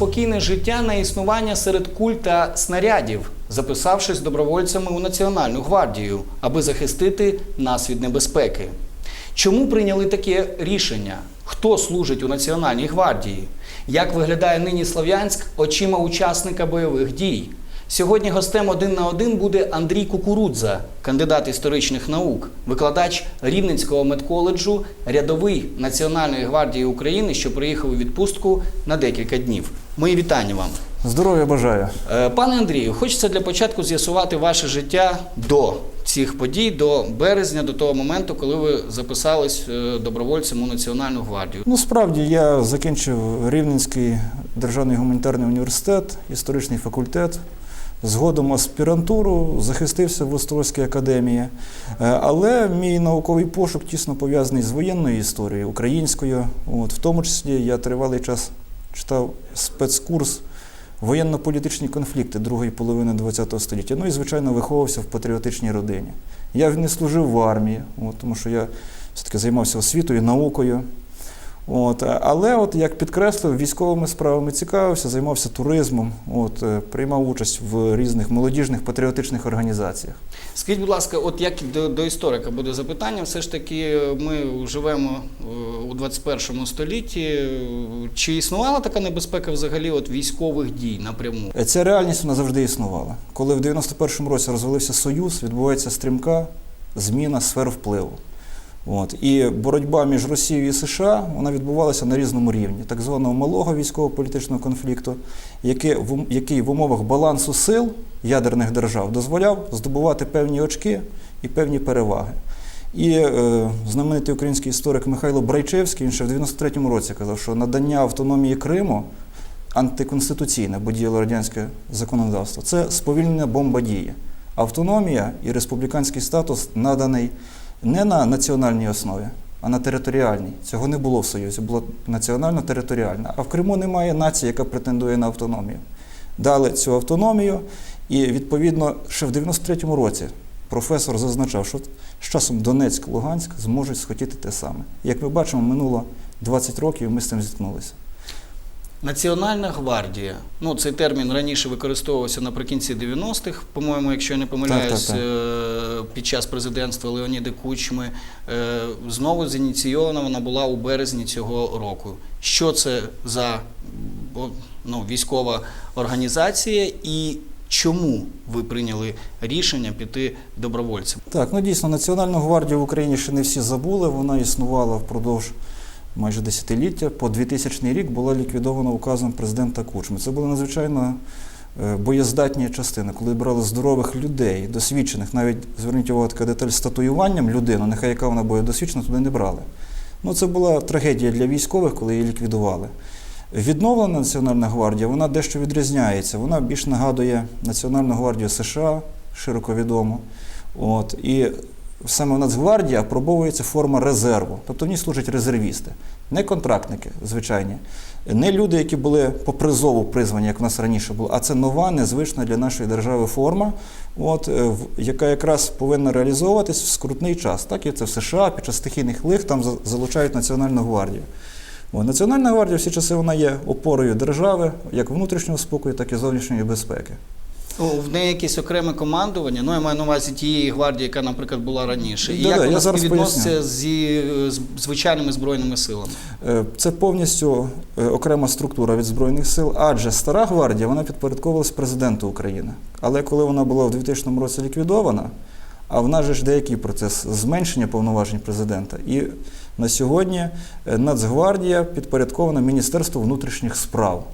Спокійне життя на існування серед куль та снарядів, записавшись добровольцями у Національну гвардію, аби захистити нас від небезпеки. Чому прийняли таке рішення? Хто служить у Національній гвардії? Як виглядає нині Слов'янськ очима учасника бойових дій? Сьогодні гостем один на один буде Андрій Кукурудза, кандидат історичних наук, викладач Рівненського медколеджу, рядовий Національної гвардії України, що приїхав у відпустку на декілька днів. Мої вітання вам. Здоров'я бажаю. Е, Пане Андрію, хочеться для початку з'ясувати ваше життя до цих подій, до березня, до того моменту, коли ви записались е, добровольцем у Національну гвардію. Ну, справді, я закінчив Рівненський державний гуманітарний університет, історичний факультет. Згодом аспірантуру, захистився в Острозькій академії. Е, Але мій науковий пошук тісно пов'язаний з воєнною історією, українською. От, в тому числі я тривалий час читав спецкурс воєнно-політичні конфлікти другої половини ХХ століття. Ну і, звичайно, виховувався в патріотичній родині. Я не служив в армії, тому що я все-таки займався освітою, наукою. От, але, от, як підкреслив, військовими справами цікавився, займався туризмом, от, е, приймав участь в різних молодіжних патріотичних організаціях. Скажіть, будь ласка, от як до, до історика буде запитання, все ж таки е, ми живемо е, у 21 столітті. Е, Чи існувала така небезпека взагалі от військових дій напряму? Е, Ця реальність вона завжди існувала. Коли в 91-му році розвалився Союз, відбувається стрімка зміна сфер впливу. От. І боротьба між Росією і США вона відбувалася на різному рівні, так званого малого військово-політичного конфлікту, який в, який в умовах балансу сил ядерних держав дозволяв здобувати певні очки і певні переваги. І е, знаменитий український історик Михайло Брайчевський він ще в 93-му році казав, що надання автономії Криму антиконституційне, бо діяло радянське законодавство, це сповільнена бомба дії. Автономія і республіканський статус наданий не на національній основі, а на територіальній. Цього не було в Союзі, було національно-територіальна. А в Криму немає нації, яка претендує на автономію. Дали цю автономію, і відповідно ще в 93-му році професор зазначав, що з часом Донецьк, Луганськ зможуть схотіти те саме. Як ми бачимо, минуло 20 років, і ми з цим зіткнулися. Національна гвардія. Ну, цей термін раніше використовувався наприкінці 90-х, по-моєму, якщо я не помиляюсь, Так, так, е, під час президентства Леоніда Кучми. Е, Знову зініційована вона була у березні цього року. Що це за ну, військова організація і чому ви прийняли рішення піти добровольцем? Так, ну дійсно, Національну гвардію в Україні ще не всі забули. Вона існувала впродовж майже десятиліття. По 2000 рік була ліквідована указом президента Кучми. Це були надзвичайно е, боєздатні частини, коли брали здорових людей, досвідчених, навіть зверніть увагу така деталь з татуюванням людину, нехай яка вона буде досвідчена, туди не брали. Ну, це була трагедія для військових, коли її ліквідували. Відновлена Національна гвардія, вона дещо відрізняється. Вона більш нагадує Національну гвардію США, широко відому. От, і саме в Нацгвардії апробовується форма резерву, тобто в ній служать резервісти, не контрактники звичайні, не люди, які були по призову призвані, як в нас раніше було, а це нова, незвична для нашої держави форма, от, е, яка якраз повинна реалізовуватись в скрутний час. Так і це в США під час стихійних лих там залучають Національну гвардію. О, Національна гвардія всі часи вона є опорою держави, як внутрішнього спокою, так і зовнішньої безпеки. В неї якесь окреме командування, ну я маю на увазі тієї гвардії, яка, наприклад, була раніше. І Да-да, як я вона співвідноситься зі е, звичайними збройними силами? Е, Це повністю е, окрема структура від Збройних сил, адже стара гвардія вона підпорядковувалась президенту України. Але коли вона була в 2000 році ліквідована, а в нас же ж деякий процес зменшення повноважень президента. І на сьогодні Нацгвардія підпорядкована Міністерству внутрішніх справ.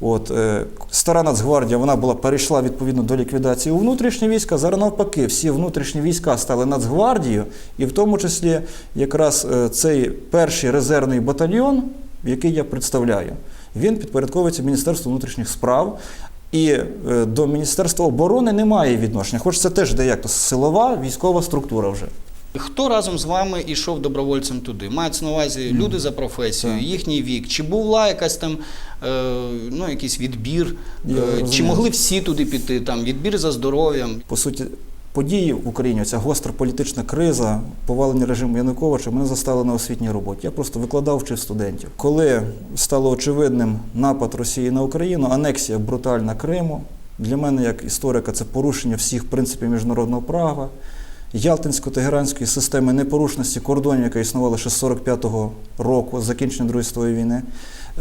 От, е, стара Нацгвардія вона була перейшла відповідно до ліквідації у внутрішні війська. Зараз навпаки, всі внутрішні війська стали Нацгвардією, і в тому числі якраз е, цей перший резервний батальйон, який я представляю, він підпорядковується Міністерству внутрішніх справ. І е, до Міністерства оборони немає відношення, хоч це теж деяк силова військова структура вже. Хто разом з вами йшов добровольцем туди? Мається на увазі люди за професією, їхній вік. Чи була якась там е, ну, якийсь відбір? Е, чи могли всі туди піти? Там відбір за здоров'ям? По суті, події в Україні, ця гостра політична криза, повалення режиму Януковича, мене застали на освітній роботі. Я просто викладав, вчив студентів. Коли стало очевидним напад Росії на Україну, анексія брутальна Криму, для мене, як історика, це порушення всіх принципів міжнародного права. Ялтинсько-Тегеранської системи непорушності кордонів, яка існувала ще з 45-го року, закінчення Другої світової війни,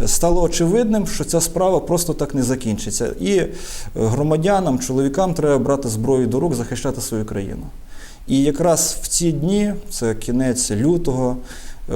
е, стало очевидним, що ця справа просто так не закінчиться. І е, громадянам, чоловікам треба брати зброю до рук, захищати свою країну. І якраз в ці дні, це кінець лютого,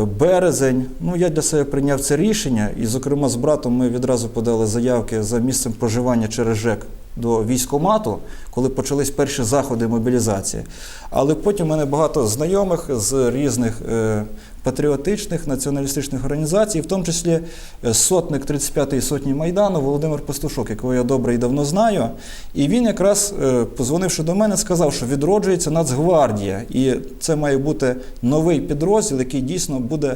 березень, ну я для себе прийняв це рішення, і, зокрема, з братом ми відразу подали заявки за місцем проживання через ЖЕК до військкомату, коли почались перші заходи мобілізації. Але потім у мене багато знайомих з різних е, патріотичних націоналістичних організацій, в тому числі е, сотник 35-ї сотні Майдану Володимир Пастушок, якого я добре і давно знаю. І він якраз, е, позвонивши до мене, сказав, що відроджується Нацгвардія, і це має бути новий підрозділ, який дійсно буде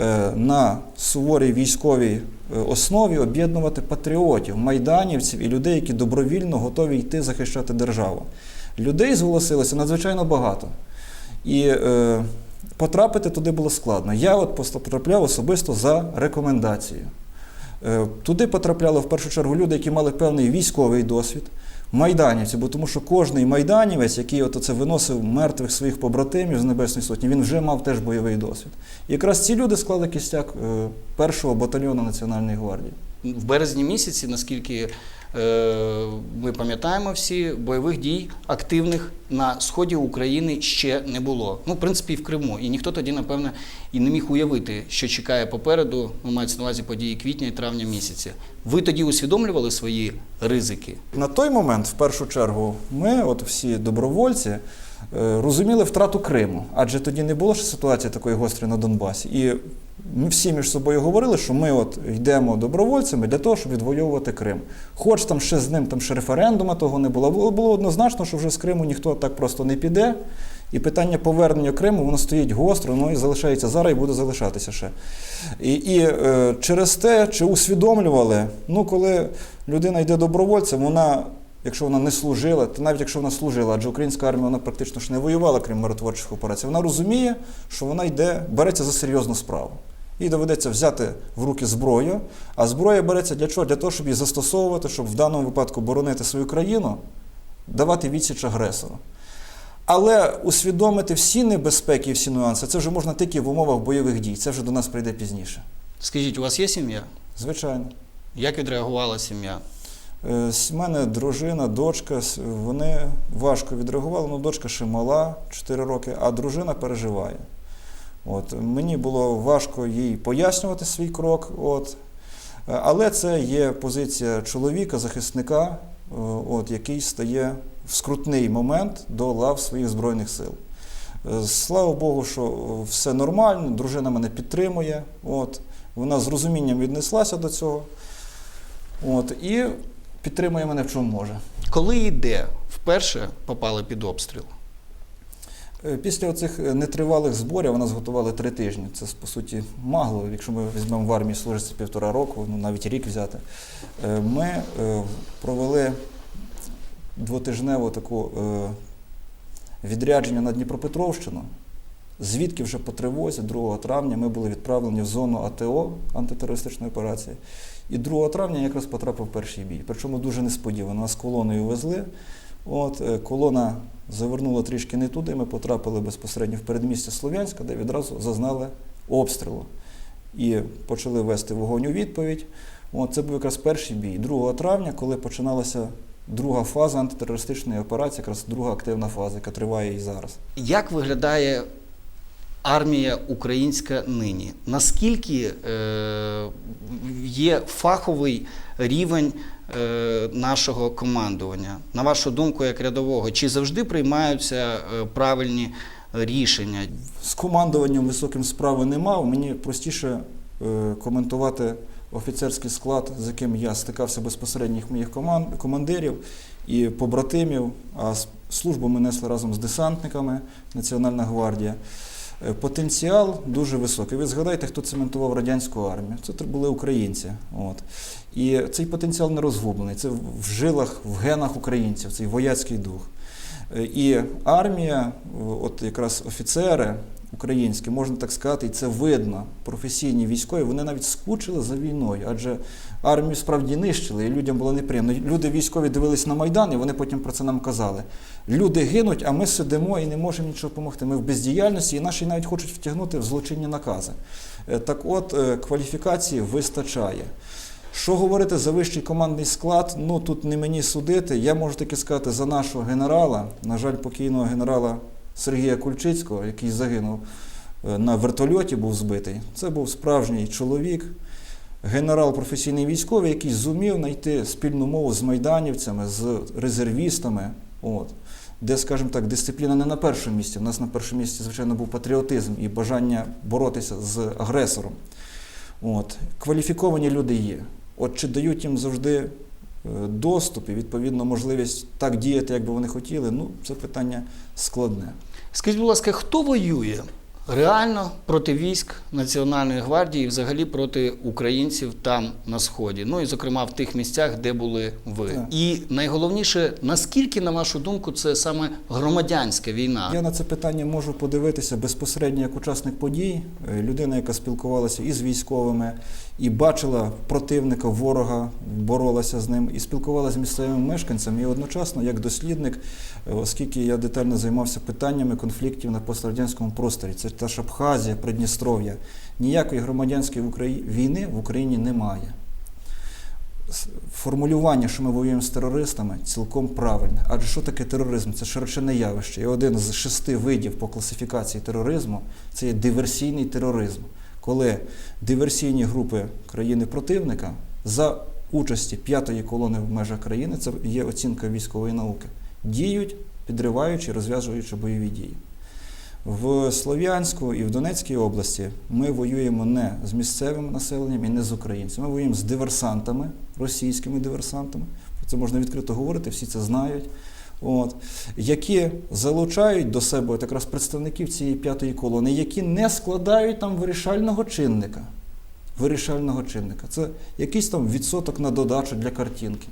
е, на суворій військовій основі об'єднувати патріотів, майданівців і людей, які добровільно готові йти захищати державу. Людей зголосилося надзвичайно багато. І е, потрапити туди було складно. Я от потрапляв особисто за рекомендацією. Е, Туди потрапляли в першу чергу люди, які мали певний військовий досвід, майданівці, бо тому що кожний майданівець, який от оце виносив мертвих своїх побратимів з Небесної Сотні, він вже мав теж бойовий досвід. І якраз ці люди склали кістяк е, першого батальйону Національної гвардії. В березні місяці, наскільки ми пам'ятаємо всі, бойових дій активних на сході України ще не було. Ну, в принципі, і в Криму. І ніхто тоді, напевне, і не міг уявити, що чекає попереду, ну, мається на увазі події квітня і травня місяця. Ви тоді усвідомлювали свої ризики? На той момент, в першу чергу, ми, от всі добровольці, е, розуміли втрату Криму, адже тоді не було ще ситуації такої гострої на Донбасі. І всі між собою говорили, що ми от йдемо добровольцями для того, щоб відвоювати Крим. Хоч там ще з ним там ще референдума того не було. Було, однозначно, що вже з Криму ніхто так просто не піде. І питання повернення Криму воно стоїть гостро, ну і залишається зараз і буде залишатися ще. І, і е, через те, чи усвідомлювали, ну коли людина йде добровольцем, вона, якщо вона не служила, то навіть якщо вона служила, адже українська армія вона практично ж не воювала, крім миротворчих операцій, вона розуміє, що вона йде, береться за серйозну справу. Їй доведеться взяти в руки зброю, а зброя береться для чого? Для того, щоб її застосовувати, щоб в даному випадку боронити свою країну, давати відсіч агресору. Але усвідомити всі небезпеки і всі нюанси, це вже можна тільки в умовах бойових дій. Це вже до нас прийде пізніше. Скажіть, у вас є сім'я? Звичайно. Як відреагувала сім'я? Е, З мене дружина, дочка, вони важко відреагували. Ну, дочка ще мала 4 роки, а дружина переживає. От, мені було важко їй пояснювати свій крок. От. Але це є позиція чоловіка, захисника, е, от, який стає в скрутний момент до лав своїх Збройних сил. Е, Слава Богу, що все нормально, дружина мене підтримує. От, вона з розумінням віднеслася до цього. От, і підтримує мене в чому може. Коли і де вперше попали під обстріл? Е, Після оцих е, нетривалих зборів нас готували три тижні. Це по суті магло. Якщо ми візьмемо в армії служиться півтора року, ну навіть рік взяти. Е, Ми провели двотижневу таку відрядження на Дніпропетровщину. Звідки вже по тривозі 2 травня ми були відправлені в зону АТО антитерористичної операції. І 2 травня якраз потрапив перший бій. Причому дуже несподівано. Нас колоною везли. От, е, колона завернула трішки не туди. Ми потрапили безпосередньо в передмістя Слов'янська, де відразу зазнали обстрілу. І почали вести вогонь у відповідь. От, це був якраз перший бій. 2 травня, коли починалася друга фаза антитерористичної операції, якраз друга активна фаза, яка триває і зараз. Як виглядає армія українська нині? Наскільки е, є фаховий рівень нашого командування? На вашу думку, як рядового, чи завжди приймаються е, правильні рішення? З командуванням високим справи не мав. Мені простіше е, коментувати офіцерський склад, з яким я стикався безпосередньо їх моїх команд, командирів і побратимів. А службу ми несли разом з десантниками Національна гвардія. Е, Потенціал дуже високий. Ви згадайте, хто цементував радянську армію. Це були українці. От. І цей потенціал не розгублений. Це в жилах, в генах українців, цей вояцький дух. Е, І армія, от якраз офіцери українські, можна так сказати, і це видно, професійні військові, вони навіть скучили за війною, адже армію справді нищили, і людям було неприємно. Люди військові дивились на Майдан, і вони потім про це нам казали. Люди гинуть, а ми сидимо і не можемо нічого допомогти. Ми в бездіяльності, і наші навіть хочуть втягнути в злочинні накази. Е, Так от, е, кваліфікації вистачає. Що говорити за вищий командний склад? Ну тут не мені судити. Я можу таки сказати за нашого генерала, на жаль, покійного генерала Сергія Кульчицького, який загинув е, на вертольоті, був збитий. Це був справжній чоловік, генерал професійний військовий, який зумів знайти спільну мову з майданівцями, з резервістами. От. Де, скажімо так, дисципліна не на першому місці. У нас на першому місці, звичайно, був патріотизм і бажання боротися з агресором. От. Кваліфіковані люди є. От чи дають їм завжди е, доступ і відповідно можливість так діяти, як би вони хотіли, ну це питання складне. Скажіть, будь ласка, хто воює реально проти військ Національної гвардії взагалі проти українців там на сході? Ну і зокрема в тих місцях, де були ви. Так. І найголовніше, наскільки, на вашу думку, це саме громадянська війна? Я на це питання можу подивитися безпосередньо як учасник подій, е, людина, яка спілкувалася і з військовими, і бачила противника, ворога, боролася з ним, і спілкувалася з місцевими мешканцями, і одночасно як дослідник, е, оскільки я детально займався питаннями конфліктів на пострадянському просторі. Це та ж Абхазія, Придністров'я. Ніякої громадянської війни в Україні немає. Формулювання, що ми воюємо з терористами, цілком правильне. Адже що таке тероризм? Це широчене явище. І один з шести видів по класифікації тероризму це є диверсійний тероризм, коли диверсійні групи країни противника за участі п'ятої колони в межах країни, це є оцінка військової науки, діють, підриваючи, розв'язуючи бойові дії. В Слов'янську і в Донецькій області ми воюємо не з місцевим населенням і не з українцями. Ми воюємо з диверсантами, російськими диверсантами. Про це можна відкрито говорити, всі це знають. От, які залучають до себе от якраз представників цієї п'ятої колони, які не складають там вирішального чинника. Вирішального чинника. Це якийсь там відсоток на додачу для картинки.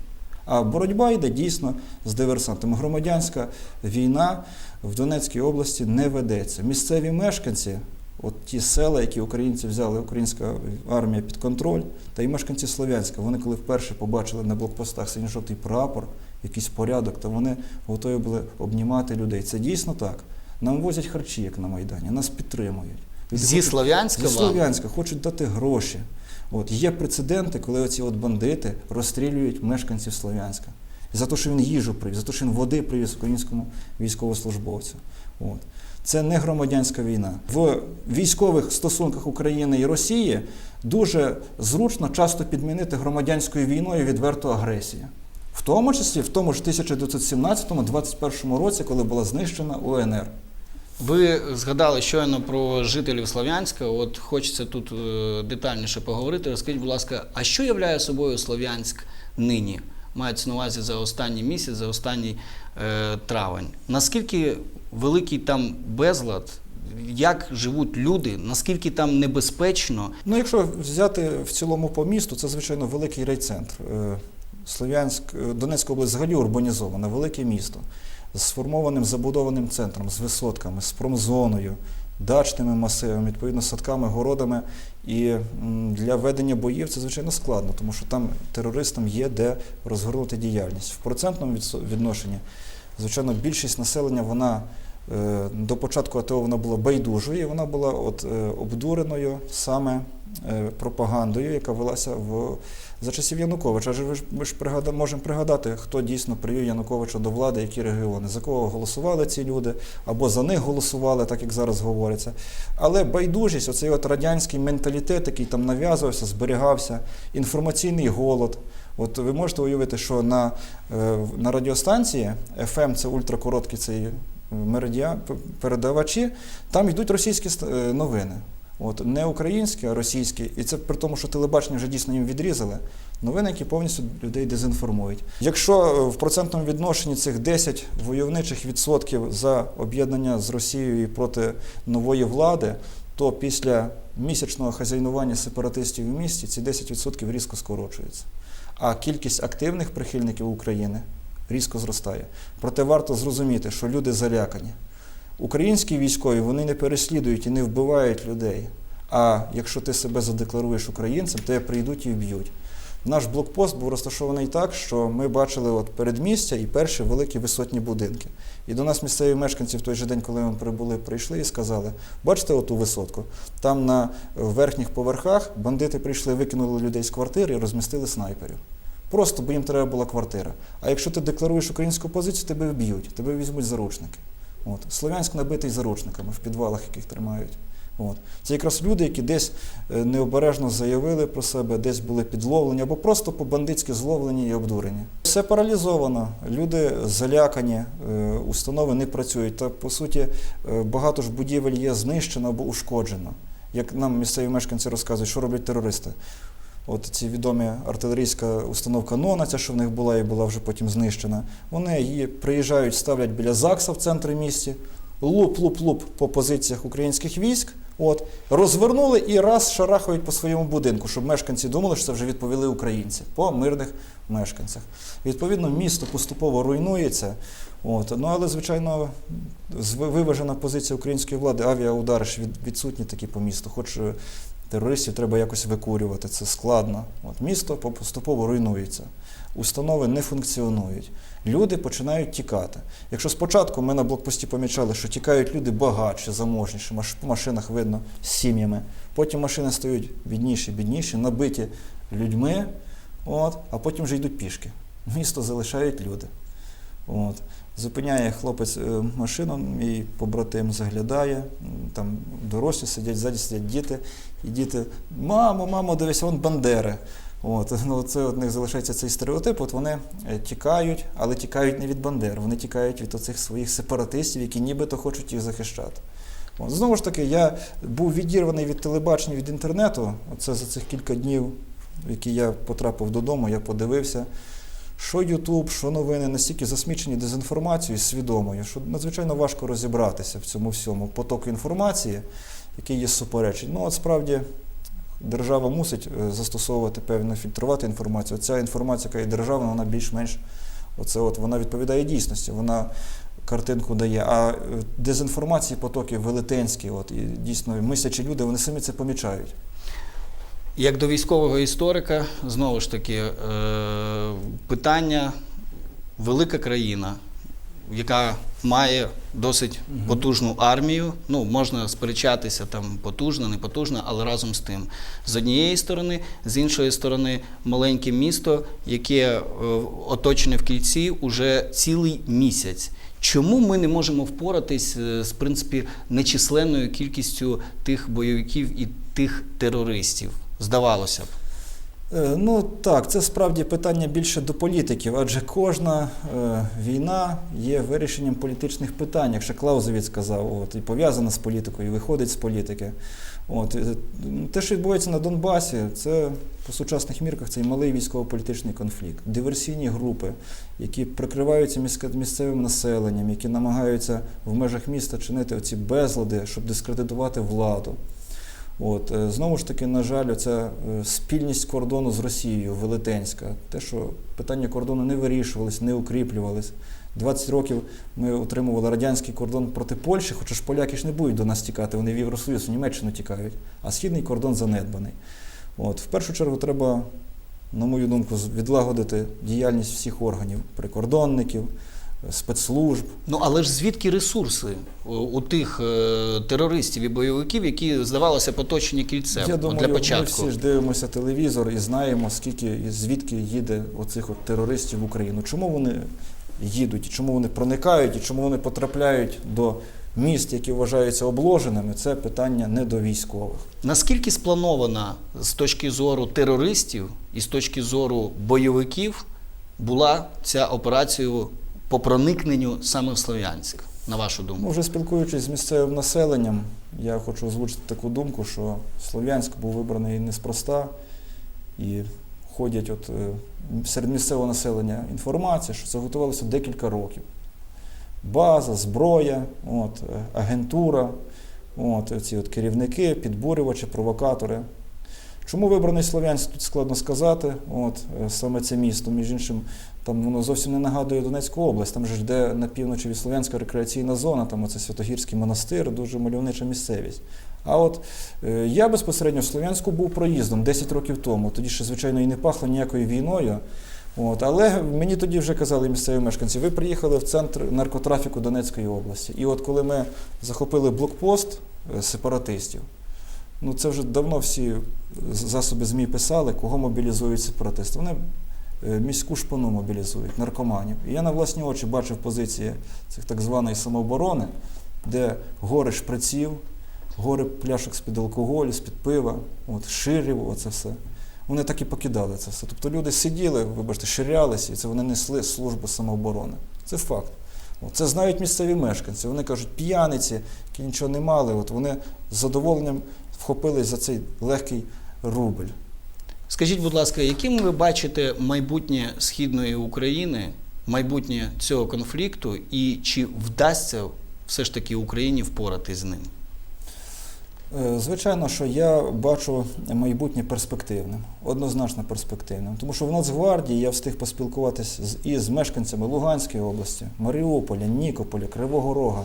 А боротьба йде дійсно з диверсантами. Громадянська війна в Донецькій області не ведеться. Місцеві мешканці, от ті села, які українці взяли, українська армія під контроль, та й мешканці Слов'янська, вони коли вперше побачили на блокпостах синьо-жовтий прапор, якийсь порядок, то вони готові були обнімати людей. Це дійсно так. Нам возять харчі, як на Майдані, нас підтримують. Люди Зі Слов'янська Зі? Слов'янська хочуть дати гроші. От є прецеденти, коли оці от бандити розстрілюють мешканців Слов'янська. За те, що він їжу привіз, за те, що він води привіз українському військовослужбовцю. От. Це не громадянська війна. В військових стосунках України і Росії дуже зручно часто підмінити громадянською війною відверту агресію. В тому числі в тому ж 1917-21 році, коли була знищена УНР. Ви згадали щойно про жителів Слов'янська. От хочеться тут е, детальніше поговорити. Розкажіть, будь ласка, а що являє собою Слов'янськ нині? Мається на увазі за останній місяць, за останній е, травень. Наскільки великий там безлад? Як живуть люди? Наскільки там небезпечно? Ну, якщо взяти в цілому по місту, це звичайно великий райцентр. Е, Слов'янськ, е, Донецька область взагалі урбанізована, велике місто з сформованим забудованим центром, з висотками, з промзоною, дачними масивами, відповідно, садками, городами. І для ведення боїв це звичайно складно, тому що там терористам є де розгорнути діяльність. В процентному відношенні, звичайно, більшість населення вона е, до початку АТО вона була байдужою, вона була от, е, обдуреною саме пропагандою, яка велася в, за часів Януковича. Адже ми ж пригада, можемо пригадати, хто дійсно привів Януковича до влади, які регіони, за кого голосували ці люди, або за них голосували, так як зараз говориться. Але байдужість, оцей от радянський менталітет, який там нав'язувався, зберігався, інформаційний голод. От ви можете уявити, що на, е, на радіостанції FM, це ультракороткий цей е, меридіа, п- передавачі, там йдуть російські е, новини. От, не українські, а російські. І це при тому, що телебачення вже дійсно їм відрізали. Новини, які повністю людей дезінформують. Якщо е, в процентному відношенні цих 10 войовничих відсотків за об'єднання з Росією і проти нової влади, то після місячного хазяйнування сепаратистів в місті ці 10% різко скорочуються. А кількість активних прихильників України різко зростає. Проте варто зрозуміти, що люди залякані. Українські військові вони не переслідують і не вбивають людей. А якщо ти себе задекларуєш українцем, тебе прийдуть і вб'ють. Наш блокпост був розташований так, що ми бачили от передмістя і перші великі висотні будинки. І до нас місцеві мешканці в той же день, коли ми прибули, прийшли і сказали: бачите оту висотку? Там на верхніх поверхах бандити прийшли, викинули людей з квартири і розмістили снайперів. Просто бо їм треба була квартира. А якщо ти декларуєш українську позицію, тебе вб'ють, тебе візьмуть заручники. От. Слов'янськ набитий заручниками в підвалах, яких тримають. От. Це якраз люди, які десь е, необережно заявили про себе, десь були підловлені або просто по-бандитськи зловлені і обдурені. Все паралізовано, люди залякані, е, установи не працюють. Та по суті е, багато ж будівель є знищено або ушкоджено. Як нам місцеві мешканці розказують, що роблять терористи. От ці відомі артилерійська установка Нона, ця, що в них була і була вже потім знищена. Вони її приїжджають, ставлять біля ЗАГСа в центрі місті, луп-луп-луп по позиціях українських військ. От, розвернули і раз шарахають по своєму будинку, щоб мешканці думали, що це вже відповіли українці по мирних мешканцях. Відповідно, місто поступово руйнується. От, ну, але, звичайно, виважена позиція української влади, авіаудари ж відсутні такі по місту. Хоч е, терористів треба якось викурювати, це складно. От, місто поступово руйнується, установи не функціонують. Люди починають тікати. Якщо спочатку ми на блокпості помічали, що тікають люди багатші, заможніші, по машинах видно з сім'ями, потім машини стають бідніші, бідніші, набиті людьми, от, а потім вже йдуть пішки. Місто залишають люди. От. Зупиняє хлопець е, машину, мій побратим заглядає, там дорослі сидять, ззаді сидять діти, і діти, мамо, мамо, дивися, вон бандери. От, ну, це от них залишається цей стереотип. От вони е, тікають, але тікають не від бандер, вони тікають від оцих своїх сепаратистів, які нібито хочуть їх захищати. От, знову ж таки, я був відірваний від телебачення, від інтернету. Оце за цих кілька днів, які я потрапив додому, я подивився що Ютуб, що новини настільки засмічені дезінформацією свідомою, що надзвичайно важко розібратися в цьому всьому потоку інформації, який є суперечень. Ну, от справді держава мусить е, застосовувати певно, фільтрувати інформацію. Ця інформація, яка є державна, вона більш-менш оце от, вона відповідає дійсності. Вона картинку дає. А е, дезінформації потоки велетенські, от, і дійсно мислячі люди, вони самі це помічають. Як до військового історика, знову ж таки, е, питання велика країна, яка має досить потужну армію. Ну, можна сперечатися там потужна, не потужна, але разом з тим. З однієї сторони, з іншої сторони, маленьке місто, яке е, оточене в кільці уже цілий місяць. Чому ми не можемо впоратись е, з принципі нечисленною кількістю тих бойовиків і тих терористів? Здавалося б. Е, Ну так, це справді питання більше до політиків, адже кожна е, війна є вирішенням політичних питань, як ще Клаузевіц сказав, от, і пов'язана з політикою, і виходить з політики. От, те, що відбувається на Донбасі, це по сучасних мірках цей малий військово-політичний конфлікт. Диверсійні групи, які прикриваються місцевим населенням, які намагаються в межах міста чинити оці безлади, щоб дискредитувати владу. От, е, знову ж таки, на жаль, оця е, спільність кордону з Росією велетенська. Те, що питання кордону не вирішувалось, не укріплювались. 20 років ми отримували радянський кордон проти Польщі, хоча ж поляки ж не будуть до нас тікати, вони в Євросоюз, в Німеччину тікають, а східний кордон занедбаний. От, в першу чергу треба, на мою думку, відлагодити діяльність всіх органів, прикордонників, спецслужб, Ну але ж звідки ресурси у, тих е, терористів і бойовиків, які здавалося поточені кільцем Я думаю, для ми всі ж дивимося телевізор і знаємо, скільки і звідки їде оцих от терористів в Україну. Чому вони їдуть, і чому вони проникають, і чому вони потрапляють до міст, які вважаються обложеними, це питання не до військових. Наскільки спланована з точки зору терористів і з точки зору бойовиків була ця операція по проникненню саме в Слов'янськ, на вашу думку? Ну, вже спілкуючись з місцевим населенням, я хочу озвучити таку думку, що Слов'янськ був вибраний неспроста і ходять от, е, серед місцевого населення інформація, що це готувалося декілька років. База, зброя, от, е, агентура, от, ці от керівники, підбурювачі, провокатори. Чому вибраний Слов'янськ, тут складно сказати. От, е, саме це місто, між іншим, там воно зовсім не нагадує Донецьку область. Там же ж де на півночі від Слов'янська рекреаційна зона, там оце Святогірський монастир, дуже мальовнича місцевість. А от е, я безпосередньо в Слов'янську був проїздом 10 років тому. Тоді ще, звичайно, і не пахло ніякою війною. От, але мені тоді вже казали місцеві мешканці, ви приїхали в центр наркотрафіку Донецької області. І от коли ми захопили блокпост е, сепаратистів, ну це вже давно всі засоби ЗМІ писали, кого мобілізують сепаратисти. Вони е, міську шпану мобілізують, наркоманів. І я на власні очі бачив позиції цих так званої самооборони, де гори шприців, гори пляшок з-під алкоголю, з-під пива, от, ширів, оце все. Вони так і покидали це все. Тобто люди сиділи, вибачте, ширялися, і це вони несли службу самооборони. Це факт. Це знають місцеві мешканці. Вони кажуть, п'яниці, які нічого не мали, от вони з задоволенням вхопились за цей легкий рубль. Скажіть, будь ласка, яким ви бачите майбутнє східної України, майбутнє цього конфлікту, і чи вдасться все ж таки Україні впоратись з ним? Е, Звичайно, що я бачу майбутнє перспективним, однозначно перспективним. Тому що в Нацгвардії я встиг поспілкуватися з, і з мешканцями Луганської області, Маріуполя, Нікополя, Кривого Рога,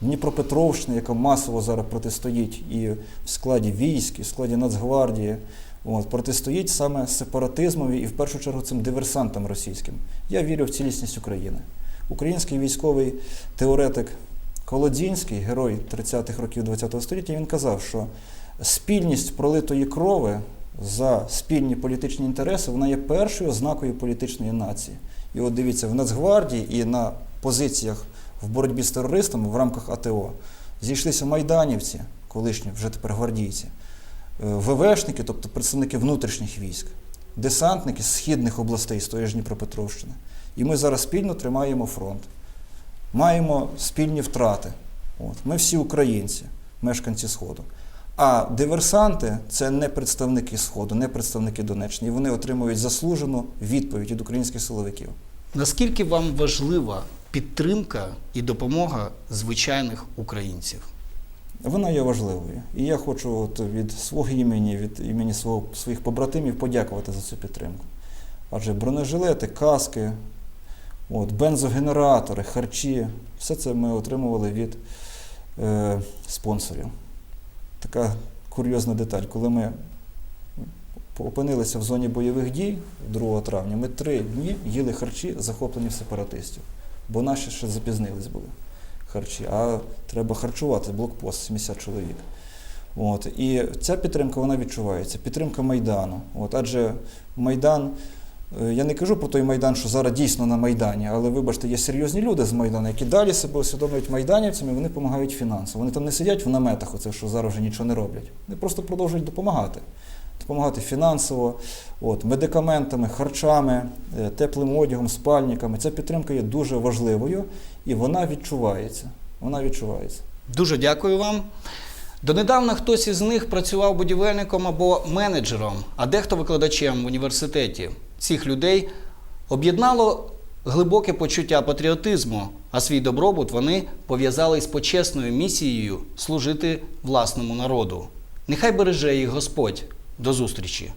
Дніпропетровщини, яка масово зараз протистоїть і в складі військ, і в складі Нацгвардії. От, протистоїть саме сепаратизмові і в першу чергу цим диверсантам російським. Я вірю в цілісність України. Український військовий теоретик Колодзінський, герой 30-х років ХХ століття, він казав, що спільність пролитої крови за спільні політичні інтереси вона є першою ознакою політичної нації. І от дивіться, в Нацгвардії і на позиціях в боротьбі з терористами в рамках АТО зійшлися майданівці, колишні вже тепер гвардійці, е, ВВшники, тобто представники внутрішніх військ, десантники з східних областей, з тої ж Дніпропетровщини. І ми зараз спільно тримаємо фронт маємо спільні втрати. От. Ми всі українці, мешканці Сходу. А диверсанти це не представники Сходу, не представники Донеччини. І вони отримують заслужену відповідь від українських силовиків. Наскільки вам важлива підтримка і допомога звичайних українців? Вона є важливою. І я хочу от від свого імені, від імені свого, своїх побратимів подякувати за цю підтримку. Адже бронежилети, каски, от, бензогенератори, харчі, все це ми отримували від е, спонсорів. Така курйозна деталь. Коли ми опинилися в зоні бойових дій 2 травня, ми три дні їли харчі, захоплені в сепаратистів, бо наші ще запізнились були харчі, а треба харчувати блокпост 70 чоловік. От. І ця підтримка вона відчувається. Підтримка Майдану. От. Адже Майдан, е, я не кажу про той Майдан, що зараз дійсно на Майдані, але вибачте, є серйозні люди з Майдану, які далі себе усвідомлюють майданівцями, вони допомагають фінансово. Вони там не сидять в наметах, оце, що зараз вже нічого не роблять. Вони просто продовжують допомагати. Допомагати фінансово, от, медикаментами, харчами, е, теплим одягом, спальниками. Ця підтримка є дуже важливою і вона відчувається. Вона відчувається. Дуже дякую вам. Донедавна хтось із них працював будівельником або менеджером, а дехто викладачем в університеті. Цих людей об'єднало глибоке почуття патріотизму, а свій добробут вони пов'язали з почесною місією служити власному народу. Нехай береже їх Господь. До зустрічі!